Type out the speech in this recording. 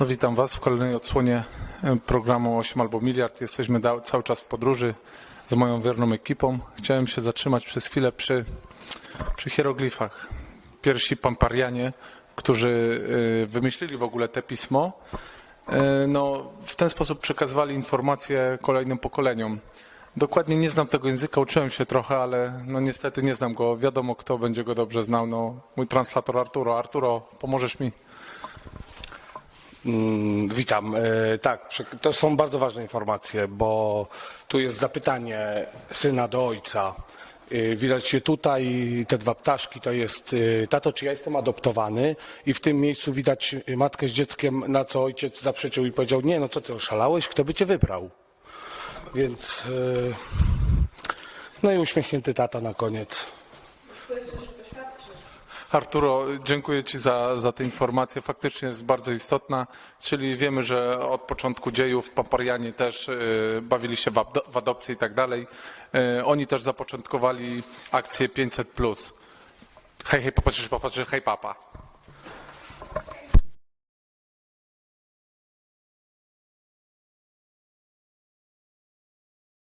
No, witam Was w kolejnej odsłonie e, programu 8 albo miliard. Jesteśmy cały czas w podróży z moją wierną ekipą. Chciałem się zatrzymać przez chwilę przy, przy hieroglifach. Pierwsi pamparianie, którzy e, wymyślili w ogóle te pismo, e, no, w ten sposób przekazywali informacje kolejnym pokoleniom. Dokładnie nie znam tego języka, uczyłem się trochę, ale no niestety nie znam go. Wiadomo, kto będzie go dobrze znał. No, mój translator Arturo. Arturo, pomożesz mi? Mm, Witam. E, Tak, to są bardzo ważne informacje, bo tu jest zapytanie syna do ojca. E, Widać się tutaj, te dwa ptaszki, to jest e, tato, czy ja jestem adoptowany i w tym miejscu widać matkę z dzieckiem, na co ojciec zaprzeczył i powiedział, nie, no co ty oszalałeś, kto by cię wybrał? Więc, no i uśmiechnięty tata na koniec. Arturo, dziękuję Ci za, za tę informację. Faktycznie jest bardzo istotna, czyli wiemy, że od początku dziejów paparianie też y, bawili się w, adopcję i tak dalej. Y, oni też zapoczątkowali akcję 500+. Hej, hej, popatrzysz, popatrzysz, hej papa.